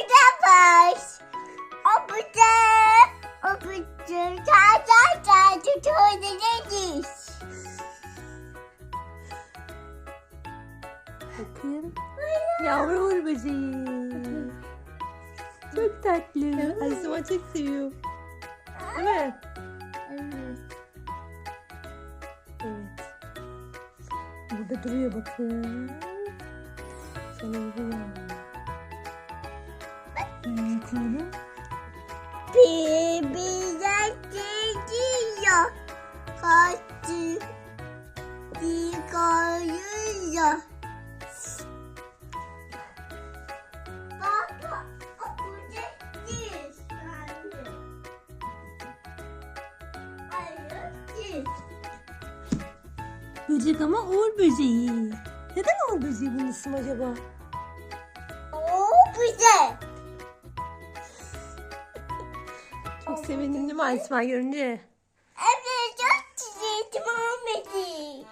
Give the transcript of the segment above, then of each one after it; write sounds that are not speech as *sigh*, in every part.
de baş. O bir de. O bir de. Ta ta ta. Tutuyoruz. Bakın. Yavru uğur böceği. Çok tatlı. Aysima çok seviyor. Değil mi? Evet. Evet. Burada duruyor bakın. Sana vuruyor. Bakalım. Birbirine gidiyor. Kaçtı. Yıkayıyor. Baba, o burada değil. Hayır, değil. Böcek ama uğur böceği. Neden uğur böceği bunun ismi acaba? O güzel. Çok sevindin değil mi Aysima görünce? Evet, çok güzel. Muhammed'i.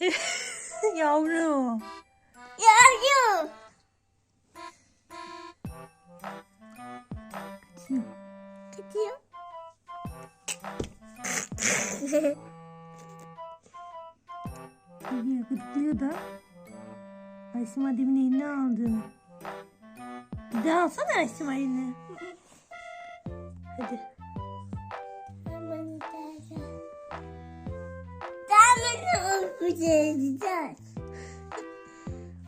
*laughs* Yavrum. Yavrum. Gidiyor. Tabii gıtlıyor da. Aysima demin eline aldı. Bir daha alsana Aysima eline. Hadi. Aman güzel, güzel.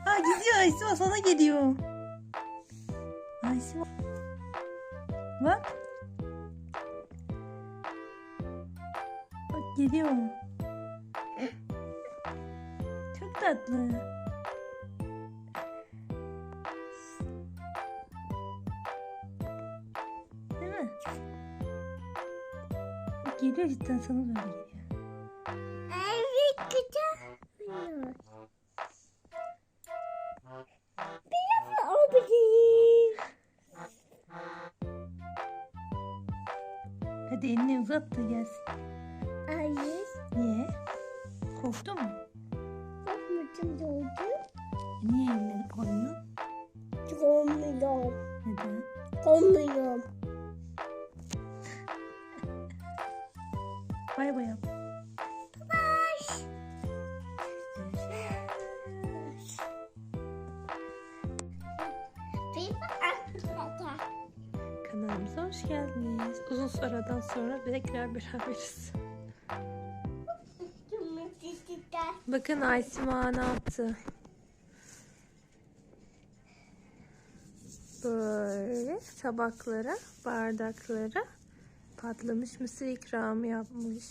Ha gidiyor Aysima sana geliyor. Aysima. Bak. Bak geliyor. Çok tatlı. Geliyor cidden sana doğru geliyor. Evet, güzel. Biraz o güzel. Hadi elini uzat da gelsin. Hayır, Niye? Korktun mu? yapmadım doğdu. Niye elini koyuyorsun? Olmuyor, Neden? olmuyor. Bay bay. Kanalımıza hoş geldiniz. Uzun süreden sonra tekrar beraberiz. Bakın Aysima ne yaptı. Böyle tabaklara, bardaklara patlamış mısır ikramı yapmış.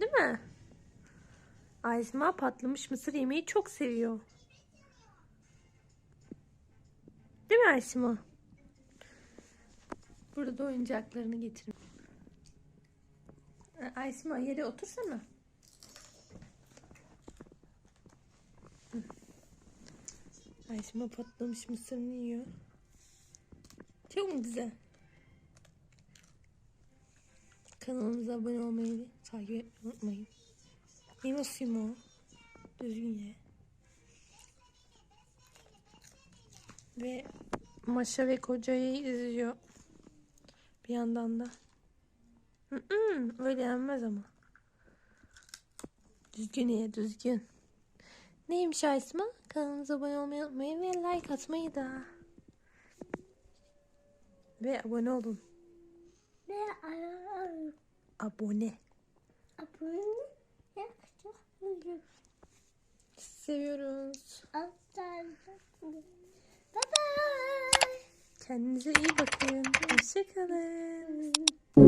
Değil mi? Aysima patlamış mısır yemeği çok seviyor. Değil mi Aysima? Burada da oyuncaklarını getirmiş. E, Aysima yere otursana. Hı. Aysima patlamış mısırını yiyor. Çok mu güzel? Kanalımıza abone olmayı takip etmeyi unutmayın. Suyu mu o? Düzgün ye. Ve Maşa ve kocayı izliyor. Bir yandan da. Öyle yenmez ama. Düzgün ye düzgün. Neymiş Aysma? Kanalımıza abone olmayı unutmayın ve like atmayı da. Ve abone olun. Ara Abone. abone Seviyoruz. Bye bye. Kendinize iyi bakın. Hoşçakalın. *laughs*